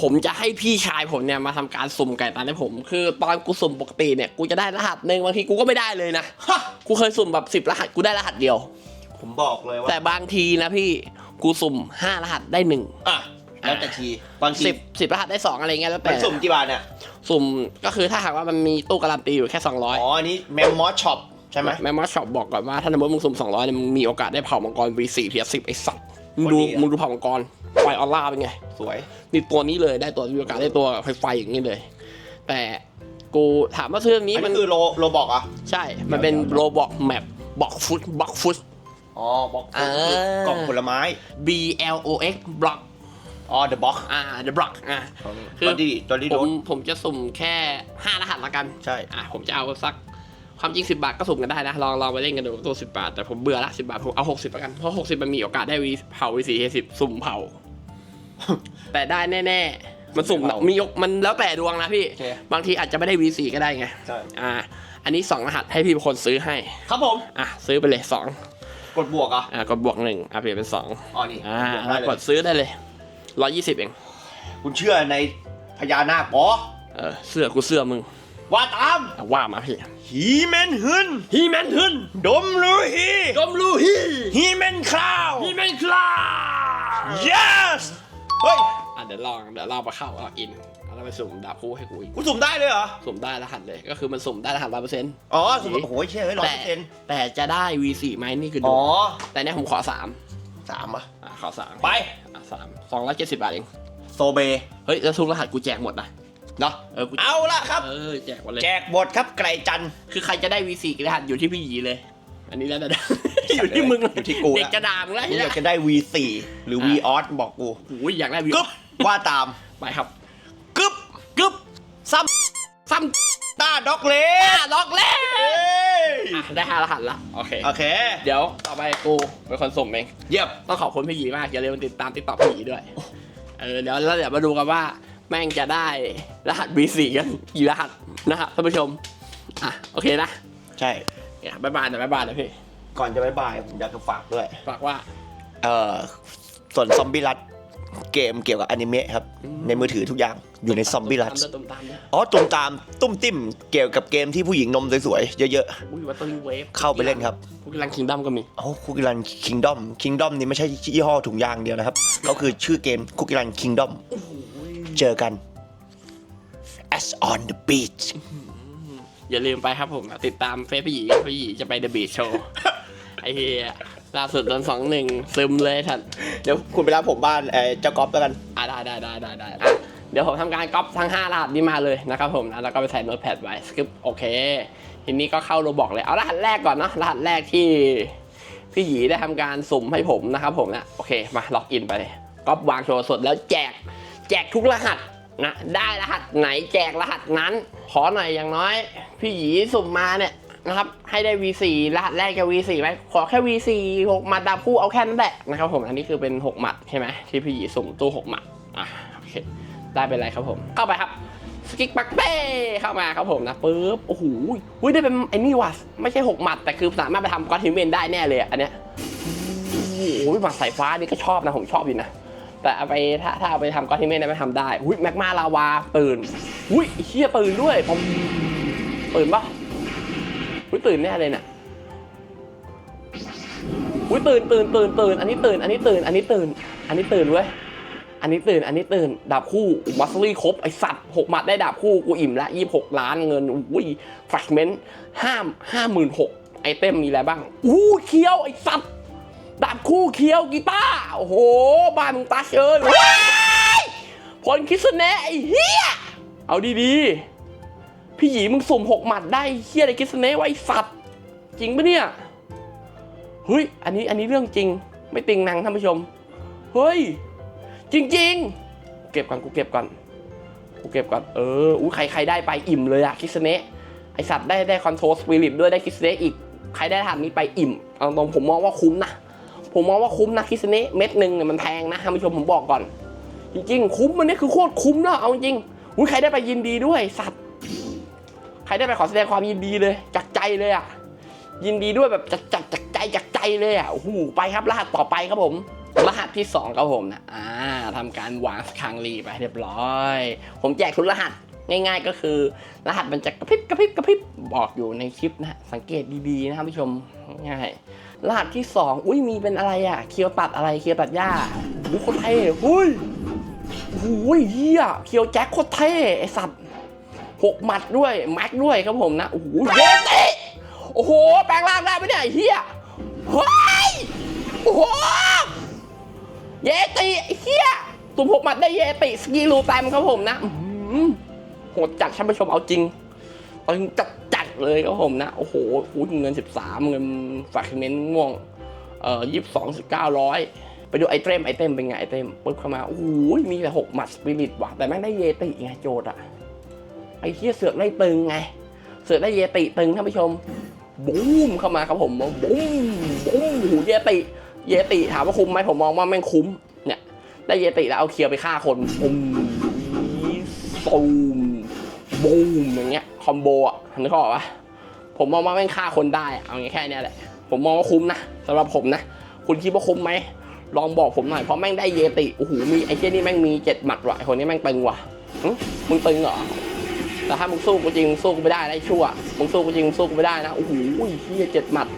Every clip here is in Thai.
ผมจะให้พี่ชายผมเนี่ยมาทำการสุ่มไก่ตาให้ผม คือตอนกูสุ่มปกติเนี่ยกูจะได้รหัสหนึ่งบางทีกูก็ไม่ได้เลยนะฮะกูเคยสุ่มแบบสิบรหัสกูได้รหัสเดียว ผมบอกเลยว่าแต่บางทีนะพี่กูสุ่มห้ารหัสได้หนึ่งอะแล้วแต่ทีบางทีสิบสิบรหัสได้สองอะไรเงี้ยแล้วมัแต่นสุ่มกี่บาทเนี่ยสุ่มก็คือถ้าหากว่ามันมีตู้การันตีอยู่แค่200อ๋ออันนี้แมมมอสช็อปใช่ไหมแม่มอสช็อปบอกก่อนว่าถ้าสมมติมึงสุ่ม200เนี่ยมึงมีโอกาสได้เผามังกร V4 เทียสิบไอ้สัตว์มึงดูโคตรดีอะมึงดูเผามังกร ไฟออร่าเป็นไง สวย นี่ตัวนี้เลยได้ตัวมีโอกาสได้ตัวไฟไฟอย่างนี้เลย แต่กูถามว่าเรื่องนี้อันมันนี้คือโลโลบอกอะใช่ มันเป็นโรบอกแมปบอกฟุตบอกฟุตอ๋อบอกอ่ากล่องผลไม้ B L O X บล็อกอ๋อ the box อ่า the block อ่าคือตัวที่ตัวที่ผโดมนผมจะสุ่มแค่ 5 รหัสละกัน ใช่ อะผมจะเอาสักความจริง 10 บาทก็สุ่มกันได้นะ ลองลองไปเล่นกันดูตัว 10 บาท แต่ผมเบื่อละ 10 บาท ผมเอา 60ละกัน เพราะ 60 มันมีโอกาสได้วีเผาวีสี่สิบสุ่มเผา แต่ได้แน่ ๆ มันสุ่มเผามียกมันแล้วแต่ดวงนะพี่ โอเค บางทีอาจจะไม่ได้วีสี่ก็ได้ไง ใช่ อ่า อันนี้ 2 รหัสให้พี่เป็นคนซื้อให้ ครับผม อะ ซื้อไปเลย 2 กดบวกอะอะกดบวกหนึ่งอะเปลี่ยนเป็น 2 อ๋อนี่อ่าได้เลยกดซื้อได้เลย 120 เอง คุณเชื่อในพญานาคปอเออ เสื้อกูเสื้อมึงว่าตามอะว่ามาพี่ฮีแมนฮึนฮีแมนฮึนดมลูฮีดมลูฮีฮีแมนคลาว ฮีแมนคลา yes เฮ้ย อะเดี๋ยวลองเดี๋ยวเราไปเข้าเอาอินแล้วไปสุ่มดาบคู่ให้กูอีกกูสุ่มได้เลยเหรอ สุ่มได้รหัสเลย ก็คือมันสุ่มได้รหัสร้อยเปอร์เซ็นต์อ๋อสุ่มโอ้โหเชื่อเฮ้ยร้อยแต่เปอร์เซ็นต์แต่จะได้ V4 ไหมนี่คือดูอ๋อ แต่เนี่ยผมขอสามสามอะอะขอสามไปอะสามสองร้อยเจ็ดสิบบาทเองโซเบ เฮ้ยแล้วทุกรหัสกูแจกหมดนะเนาะเออกูเอาละครับ เออแจกหมดเลย แจกบทครับไกลจันทร์คือใครจะได้ V4 กี่รหัสอยู่ที่พี่หยีเลย อันนี้แล้วแต่ อยู่ที่มึงอยู่ที่กูนะเด็กจะด่ามึงแล้วกูเห็นอไหมยากจะได้ V4 หรือ V-OS บอกกูโอ้ยอยากได้ V กึ๊บว่าตามไปครับกึ๊บกึ๊บซ้ซ้ำตาด็อกเลำสอะล็อกแล้วเอ้ยอะได้ห้ารหัสละโอเค โอเค เดี๋ยวต่อไปกูเป็นคนส่งเองเยี่ยม ต้องขอบคุณพี่หยีมากอย่าลืมติดตามติดต่อพี่หยีด้วยเออเดี๋ยวแล้วเดี๋ยวมาดูกันว่า แม่งจะได้รหัส B4 กันกี่รหัสนะครับท่านผู้ชมอะโอเคนะใช่ เนี่ยบ๊ายบายหน่อยบ๊ายบายหนะพี่ ก่อนจะบายบายผมอยากจะฝากด้วย ฝากว่า เอ่อส่วนซอมบี้รัดเกมเกี่ยวกับอนิเมะครับอืมในมือถือทุกอย่างอยู่ในซอมบี้รัดตุ้มตามด้วยอ๋อตุ่มตามตุ้มติ้มเกี่ยวกับเกมที่ผู้หญิงนมสวยๆเยอะอุ้ยวัตถุเวฟๆ เข้าไปเล่นครับ พวกลังคิงดัมก็มีอ๋อคุกกี้รันคิงดอมคิงดอมนี่ไม่ใช่ยี่ห้อถุงยางเดียวนะครับ ก็คือชื่อเกมคุกกี้รันคิงดอมเจอกัน as on the beach อย่าลืมไปครับผม ติดตามเฟซพี่หยีพี่หยีจะไปเดอะบีชโชว์ ไอ้เฮียล่าสุดโดนสองหนึ่งซึมเลยท่านเดี๋ยวคุณไปรับผมบ้านเอ่อเจ้ากอล์ฟแล้วกัน อะได้ได้ได้ได้ได้อะเดี๋ยวผมทำการก๊อปทั้ง5รหัสนี้มาเลยนะครับผมนะแล้วก็ไปใส่โน้ตแพดไว้สคริปโอเค ทีนี้ก็เข้าโรบอกเลย เอารหัสแรกก่อนเนาะรหัสแรกที่พี่หยีได้ทำการสุ่มให้ผมนะครับผมนะโอเคมาล็อกอินไปเลยก๊อปวางโชว์สดแล้วแจก แจกทุกรหัสนะได้รหัสไหนแจกรหัสนั้น ขอหน่อยอย่างน้อย พี่หยีสุ่มมาเนี่ย นะครับ ให้ได้ V4 รหัสแรกกับ V4 ไหมขอแค่ V4 6หมัดดาบคู่เอาแค่นั้นแหละนะครับผมอันนี้คือเป็น 6 หมัดใช่ไหมที่พี่หยีสุ่มตู้ 6 หมัดอะโอเคได้เป็นไรครับผมเข้าไปครับสกิกปักเป้เข้ามาครับผมนะปึ๊บโอ้โหอุ้ยได้เป็นไอ้นี่ว่ะไม่ใช่ 6 หมัด แต่คือสามารถไปทำกอทิมเมนได้แน่เลยอันเนี้ยโอ้โหหมัดสายฟ้านี่ก็ชอบนะผมชอบอยู่นะแต่เอาไปถ้าถ้าเอาไปทำกอทิมเมนได้ไม่ทำได้อุ้ยแมกมาลาวาตื่นอุ้ยเฮียตื่นด้วยผมตื่นปะ อุ้ยตื่นแน่เลยเนี่ยอุ้ยตื่นตื่นตื่นตื่นอันนี้ตื่น อันนี้ตื่น อันนี้ตื่น อันนี้ตื่นเว้ย อันนี้ตื่น อันนี้ตื่น ดาบคู่มัสลี่ครบไอสัตว์หกหมัดได้ดาบคู่กูอิ่มละยี่หกล้านเงินอุ้ยแฟกเมนต์ห้าห้าหมื่นหกไอเต็มมีอะไรบ้างอู้เคี้ยวไอสัตว์ดาบคู่เคี้ยวกีตาร์โอ้โหบ้านมึงตาเชยว้ายพลคิสเนะไอเฮียเอาดีๆ พี่หยีมึงสุ่มหกหมัดได้เฮียอะไรคิสเนะไวะไอ้สัตว์ จริงปะเนี่ยเฮ้ยอันนี้อันนี้เรื่องจริง ไม่ติงนังท่านผู้ชม เฮ้ย จริง ๆ เก็บก่อนกูเก็บก่อนกูเก็บก่อนเอออู้ใครใครได้ไปอิ่มเลยอะคิสเนะไอสัตว์ได้ได้คอนโทรลสปิริตด้วยได้คิสเนะอีกใครได้ทานนี้ไปอิ่มเอาตรงผมมองว่าคุ้มนะผมมองว่าคุ้มนะคิสเนะเม็ดหนึ่งเนี่ยมันแพงนะท่านผู้ชมผมบอกก่อน จริงๆ คุ้มมันนี่คือโคตรคุ้มแล้วเอาจริงอุ้ยใครได้ไปยินดีด้วยสัตว์ รได้ไปขอแสดงความยินดีเลยจากใจเลยอะยินดีด้วยแบบจากจากจากใจจากใจเลยอะโอ้โหไปครับรหัสต่อไปครับผมรหัสที่ 2ครับผมนะอ่าทำการวางคังรีไปเรียบร้อย ผมแจกทุกรหัสง่ายๆก็คือ รหัสมันจะกระพริบกระพริบกระพริบบอกอยู่ในคลิปนะสังเกตดีๆนะครับผู้ชมง่ายรหัสที่ 2 อุ้ยมีเป็นอะไรอะ เคียวตัดอะไรเคียวตัดหญ้าบุโคตรเท่หุ้ยโอ้ยเฮียเคียวแจ็คโคตรเท่ไอสัตว์ หกหมัดด้วย แม็กด้วยครับผมนะ โอ้โหเยติโอ้โห แปลงร่างได้ไหมเนี่ยไอ้เฮียเฮ้ย โอ้โห เยติเฮียตัวผมมัดได้เยติสกีรูแตมครับผมนะโหดจัดท่านผู้ชมเอาจริงตึงจัดจัดเลยครับผมนะ โอ้โหหูเงิน 13 เงินฝากเมนต์ม่วง เอ่อยี่สิบสองสิบเก้าร้อยไปดูไอเทมไอเทมเป็นไงไอเทมปุ๊บเข้ามา โอ้โหมีแต่หกหมัดสปิริตว่ะแต่แม่งได้เยติไงโจทย์อะ ไอ้เฮียเสือกได้ตึงไง เสือกได้เยติตึงท่านผู้ชมบูมเข้ามาครับผมบูมบูมหูเยติ เยติถามว่าคุ้มไหมผมมองว่าแม่งคุ้มเนี่ยได้เยติแล้วเอาเคียวไปฆ่าคนปุ้มตูมบูมอย่างเงี้ยคอมโบอะนึกออกปะผมมองว่าแม่งฆ่าคนได้อะเอางี้แค่นี้แหละผมมองว่าคุ้มนะสำหรับผมนะ คุณคิดว่าคุ้มไหมลองบอกผมหน่อยเพราะแม่งได้เยติโอ้โหมีไอ้เจ้นี่แม่งมีเจ็ดหมัดว่ะไอ้คนนี้แม่งตึงว่ะมึงตึงเหรอ แต่ถ้ามึงสู้กูจริงสู้กูไม่ได้นะไอ้ชั่วมึงสู้กูจริงสู้กูไม่ได้นะโอ้โหเฮียเจ็ดหมัด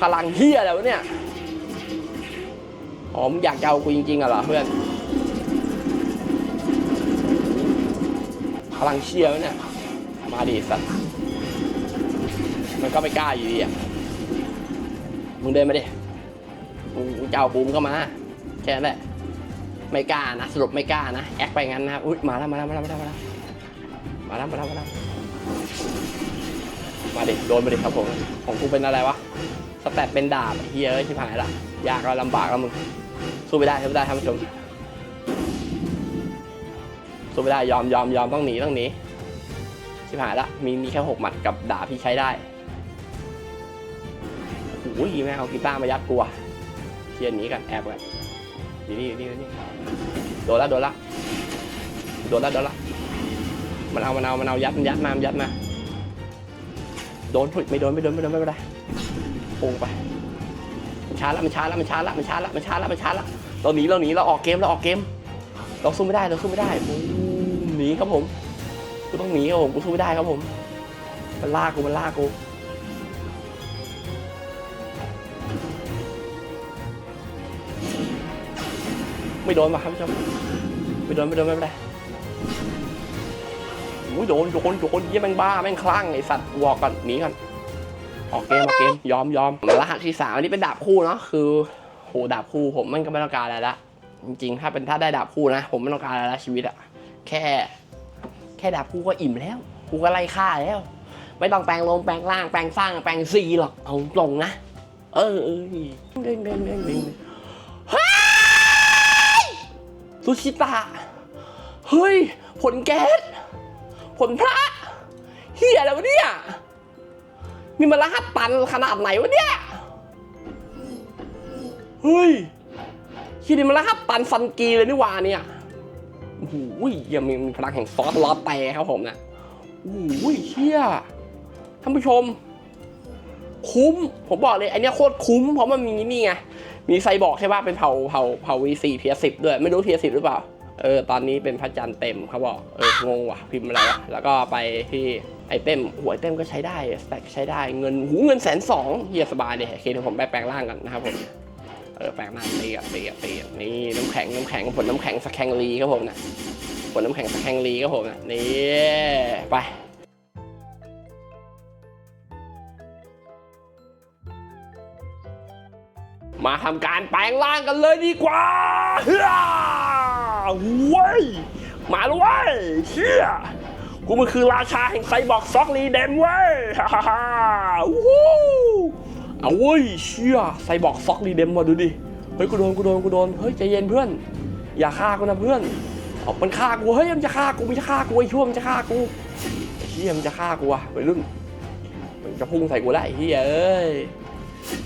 พลังเฮียอะไรวะเนี่ยอ๋อมึงอยากจะเอากูจริงๆอะเหรอเพื่อน พลังเชียวะเนี่ย มาดิสัตว์มันก็ไม่กล้าอยู่ดีอะมึงเดินมาดิกูจะเอาบูมก็มา แค่นั้นแหละ ไม่กล้านะ สรุปไม่กล้านะ แอคไปงั้นนะ อุ้ยมาแล้วมาแล้วมาแล้วมาแล้ว มาแล้วมาแล้วมาแล้วมาดิโดนมาดิครับผม ของกูเป็นอะไรวะ สแตทเป็นดาบเฮียเอ้ยชิบหายละยากแล้วลำบากแล้วมึง สู้ไม่ได้สู้ไม่ได้ท่านผู้ชม สู้ไม่ได้ยอมยอมยอมต้องหนีต้องหนีชิบหายละมีมีแค่หกหมัดกับดาบที่ใช้ได้โอ้ยแม่เอากีตาร์มายัดกูอะเทียนหนีกันแอบกันนี่นี่นี่โดนละโดนละโดนละโดนละ มันเอามันเอามันเอายัดมันยัดมามันยัดมา โดนพุดไม่โดนไม่โดนไม่โดนไม่เป็นไรโป่งไปมันช้าละมันช้าละมันช้าละมันช้าละมันช้าละมันช้าละเราหนีเราหนีเราออกเกมเราออกเกม เราสู้ไม่ได้เราสู้ไม่ได้หนีครับผมกูต้องหนีครับผมกูสู้ไม่ได้ครับผม มันลากกูมันลากกูไม่โดนมาครับผู้ชมไม่โดนไม่โดนไม่เป็นไร อ้ยโดนโดนโดนยี่แม่งบ้าแม่งคลั่งไอสัตว์วอกก่อนหนีก่อนออกเกมออกเกมยอมยอมรหัสที่สามอันนี้เป็นดาบคู่เนาะคือโหดาบคู่ผมมันก็ไม่ต้องการอะไรละจริงๆ ถ้าเป็นถ้าได้ดาบคู่นะ ผมไม่ต้องการอะไรละชีวิตอะแค่ แค่ดาบคู่ก็อิ่มแล้วกูก็ไล่ฆ่าแล้ว ไม่ต้องแปลงลงแปลงล่างแปลงสร้างแปลงซีหรอกเอาตรงนะเออเออเด้งเด้งเด้งเด้งเฮ้ยซูชิตะเฮ้ย ผลแก๊ส ผลพระเฮียอะไรวะเนี่ยนี่มันรหัสตันขนาดไหนวะเนี่ยเฮ้ยคิดนี่มันรหัสตันซันกีเลยนี่วาเนี่ยโอ้โหยังมีมีพลังแห่งซอสล้อแต่ครับผมนะโอ้โหเชี่ยท่านผู้ชม คุ้ม ผมบอกเลยไอเนี้ยโคตรคุ้ม เพราะมันมีนี่ไง มีไซบอร์กใช่ป่ะเป็นเผาเผาเผา V4 เพียสิบด้วย ไม่รู้เพียสิบหรือเปล่า เออตอนนี้เป็นพระจันทร์เต็มเขาบอกเอองงว่ะพิมพ์อะไรวะแล้วก็ไปที่ไอเต็มหัวไอเต็มก็ใช้ได้สแต็กใช้ได้เงินหูเงินแสนสองเฮียสบายเลยโอเคเดี๋ยวผมไปแปลงร่างกันนะครับผมเออแปลงร่างตีกับตีกับตีกับนี่น้ำแข็งน้ำแข็งผลน้ำแข็งสแคงลีครับผมนะผลน้ำแข็งสแคงลีครับผมนะนี่ไปมาทำการแปลงร่างกันเลยดีกว่า เว้ย มาแล้วเว้ยเชี่ยกูมันคือราชาแห่งไซบอร์กซอกลีเดนเว้ยฮ่าฮ่าฮ่าวู้เอาเว้ยเชี่ยไซบอร์กซอกลีเดนมาดูดิเฮ้ยกูโดนกูโดนกูโดนเฮ้ยใจเย็นเพื่อน อย่าฆ่ากูนะเพื่อนเอามันฆ่ากูเฮ้ยมันจะฆ่ากูมันจะฆ่ากูไอ้ชั่วมันจะฆ่ากูไอ้เชี่ยมันจะฆ่ากูอะวัยรุ่นมันจะพุ่งใส่กูแล้วไอ้เฮียเอ้ย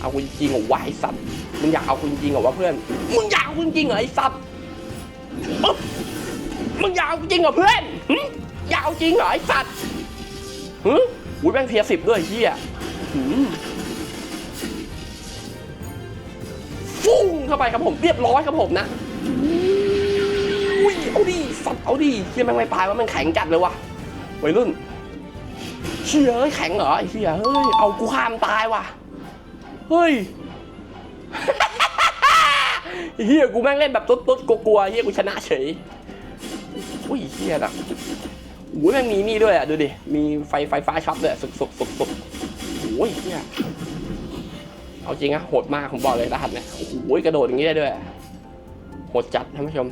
เอากูจริงเหรอวะไอ้สัตว์มึงอยากเอากูจริงเหรอวะเพื่อนมึงอยากเอากูจริงเหรอไอ้สัตว์ ปึ๊บมึงยากเอากูจริงเหรอเพื่อนหึยากเอาจริงเหรอไอ้สัตว์หึอุ้ยแม่งเทียสิบด้วยเฮียหืมฟฟุ่งเข้าไปครับผมเรียบร้อยครับผมนะอุ้ยเอาดิสัตว์เอาดิเฮียแม่งไม่ปลายว่ามันแข็งจัดเลยว่ะวัยรุ่นเชี่ยเอ้ยแข็งเหรอไอ้เฮียเฮ้ยเอากูข้ามตายว่ะเฮ้ย เฮียกูแม่งเล่นแบบตุ๊ดตุ๊ดกลัวๆเฮียกูชนะเฉยอุ้ยเฮียนะโอ้ยแม่งมีนี่ด้วยอะดูดิ มีไฟไฟฟ้าช็อตด้วยสุกสุกสุกสุกโอ้ยเฮียเอาจริงอะโหดมากผมบอกเลยรหัสเนี่ยโอ้โหกระโดดอย่างนี้ได้ด้วยโหดจัดท่านผู้ชม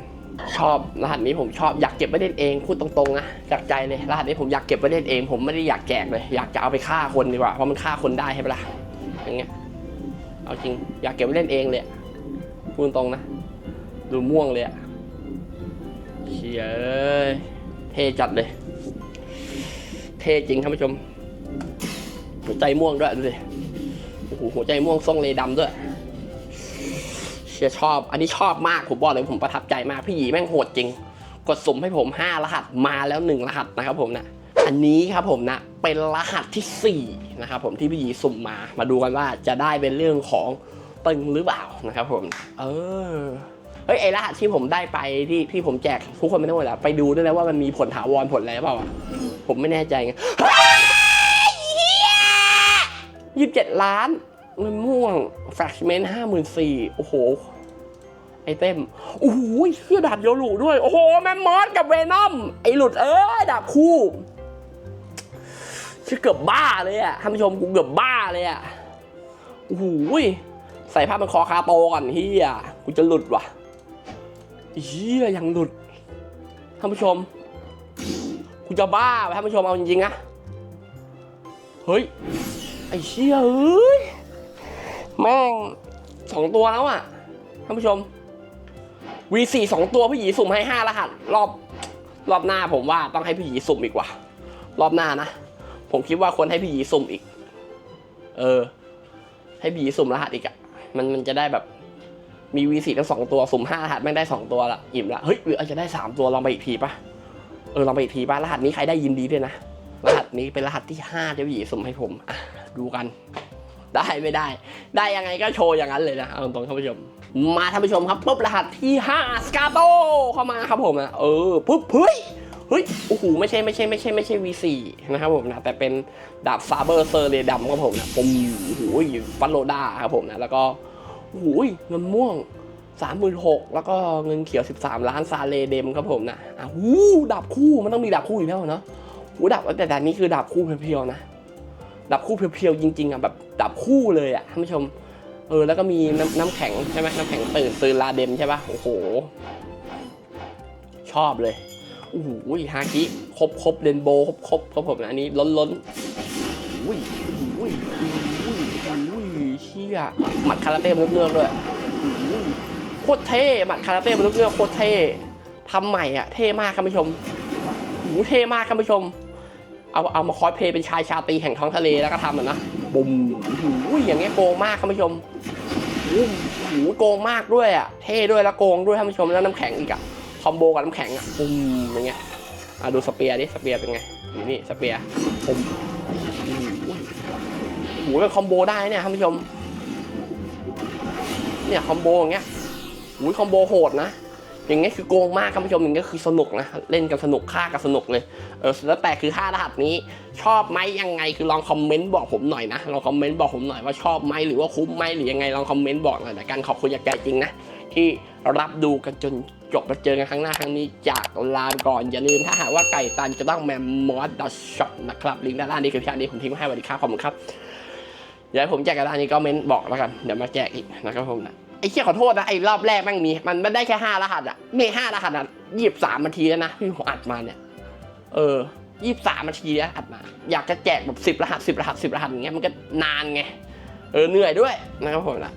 ชอบรหัสนี้ผมชอบอยากเก็บไว้เล่นเองพูดตรงๆนะจากใจเลยรหัสนี้ผมอยากเก็บไว้เล่นเอง ผมไม่ได้อยากแจกเลย อยากจะเอาไปฆ่าคนดีกว่าเพราะมันฆ่าคนได้ใช่ปะล่ะอย่างเงี้ยเอาจริงอยากเก็บไว้เล่นเองเลยอะ พูดตรงนะ ดูม่วงเลยอะเชียเท่จัดเลย เท่จริงท่านผู้ชม หัวใจม่วงด้วยดูสิโอ้โหหัวใจม่วงทรงเลดำด้วยเชียชอบ อันนี้ชอบมากผมบอกเลยผมประทับใจมากพี่หยีแม่งโหดจริง กดสุ่มให้ผม 5 รหัสมาแล้ว 1 รหัสนะครับผมนะอันนี้ครับผมนะเป็นรหัสทีสี่4นะครับผมที่พี่หยีสุ่มมา มาดูกันว่าจะได้เป็นเรื่องของ ตึงหรือเปล่านะครับผม เออเฮ้ยไอรหัสที่ผมได้ไปที่ที่ผมแจกทุกคนไม่ต้องหมดแล้วไปดูด้วยนะว่ามันมีผลถาวรผลอะไรหรือเปล่าอะผมไม่แน่ใจไงยี่สิบเจ็ดล้านเงินม่วงแฟชเมนห้าหมื่นสี่โอ้โห ไอเต็มโอ้โหเสื้อดาบโยลูด้วย โอ้โห แมมมอสกับเวนอม ไอหลุดเอ้ยดาบคู่ชื่อเกือบบ้าเลยอะท่านผู้ชมกูเกือบบ้าเลยอะโอ้โห ใส่ผ้ามันคอคาโตก่อนเฮียกูจะหลุดว่ะเฮียยังหลุดท่านผู้ชมกูจะบ้าไปท่านผู้ชมเอาจริงๆนะเฮ้ยไอ้เชี่ยเอ้ยแม่งสองตัวแล้วอะท่านผู้ชม V4 สองตัวพี่หยีสุ่มให้ห้ารหัส รอบรอบหน้าผมว่าต้องให้พี่หยีสุ่มอีกว่ะรอบหน้านะผมคิดว่าควรให้พี่หยีสุ่มอีก เออ ให้พี่หยีสุ่มรหัสอีกอะ มันมันจะได้แบบมี V4 ทั้งสองตัวสุ่มห้ารหัสแม่งได้สองตัวละอิ่มละเฮ้ยหรืออาจจะได้สามตัวลองไปอีกทีปะเออลองไปอีกทีปะรหัสนี้ใครได้ยินดีด้วยนะรหัสนี้เป็นรหัสที่5ที่พี่หยีสุ่มให้ผมอะดูกัน ได้ไม่ได้ ได้ยังไงก็โชว์อย่างนั้นเลยนะเอาตรงท่านผู้ชม มาท่านผู้ชมครับปุ๊บรหัสที่5สกาโตเข้ามาครับผมนะเออปุ๊บเฮ้ย เฮ้ยโอ้โหไม่ใช่ไม่ใช่ไม่ใช่ไม่ใช่ V4 นะครับผมนะแต่เป็นดาบซาเบอร์เซอร์เรดัมครับผมนะผมโอ้โหฟันโลดาครับผมนะแล้วก็โอ้โหเงินม่วงสามหมื่นหกแล้วก็เงินเขียว 13 ล้านซาเลเดมครับผมนะอะหูดาบคู่มันต้องมีดาบคู่อยู่แล้วเนาะหูดับแต่ด่นนี้คือดับคู่เพียวๆนะดับคู่เพียวๆจริงๆอะแบบดับคู่เลยอะท่านผู้ชมเออแล้วก็มีน้ำน้ำแข็งใช่ไหมน้ำแข็งตื่นตื่นลาเดมใช่ปะโอ้โห ชอบเลย โอ้โหฮาคิครบครบเรนโบว์ครบครบครับผมนะอันนี้ล้นล้นอุ้ยอุ้ยอุ้ยอุ้ยเชี่ยหมัดคาราเต้มันเลือกด้วยโคตรเท่หมัดคาราเต้มันเลือกโคตรเท่ทำใหม่อะเท่มากครับผู้ชมโอ้โหเท่มากครับผู้ชม เอาเอามาคอสเพย์เป็นชายชาตีแห่งท้องทะเลแล้วก็ทำอะนะบุ้มโอ้โหอย่างเงี้ยโกงมากครับผู้ชมโอ้โหโกงมากด้วยอะเท่ด้วยแล้วโกงด้วยท่านผู้ชมแล้วน้ำแข็งอีกอะ คอมโบกับน้ำแข็งอะปุ้มอย่างเงี้ยอะดูสเปียร์ดิสเปียร์เป็นไงนี่นี่สเปียร์ปุ้มโอ้โหเป็นคอมโบได้เนี่ยท่านผู้ชมเนี่ยคอมโบอย่างเงี้ยโอ้ยคอมโบโหดนะอย่างเงี้ยคือโกงมากครับผู้ชมอย่างเงี้ยคือสนุกนะเล่นกันสนุกฆ่ากันสนุกเลยเออแล้วแต่คือห้ารหัสนี้ ชอบไหมยังไงคือลองคอมเมนต์บอกผมหน่อยนะลองคอมเมนต์บอกผมหน่อยว่าชอบไหมหรือว่าคุ้มไหมหรือยังไงลองคอมเมนต์บอกหน่อยแต่กันขอบคุณจากใจจริงนะ ที่รับดูกันจนจบมาเจอกันครั้งหน้าครั้งนี้จากลาไปก่อน อย่าลืมถ้าหากว่าไก่ตันจะต้องแมมมอสดอทช็อปนะครับ ลิงก์ด้านล่างนี้คือพี่อันนี้ผมทิ้งไว้ให้สวัสดีครับขอบคุณครับเดี๋ยวให้ผมแจกกันด้านนี้ก็เมนต์บอกแล้วกันเดี๋ยวมาแจกอีกนะครับผมนะไอ้เชี่ยขอโทษนะไอ้รอบแรกแม่งมีมันไม่ได้แค่ห้ารหัสอะมีห้ารหัสอะยี่สิบสามนาทีแล้วนะที่ผมอัดมาเนี่ย เออยี่สิบสามนาทีแล้วอัดมา อยากจะแจกแบบสิบรหัสสิบรหัสสิบรหัสอย่างเงี้ยมันก็นานไงเออเหนื่อยด้วยนะครับผมนะ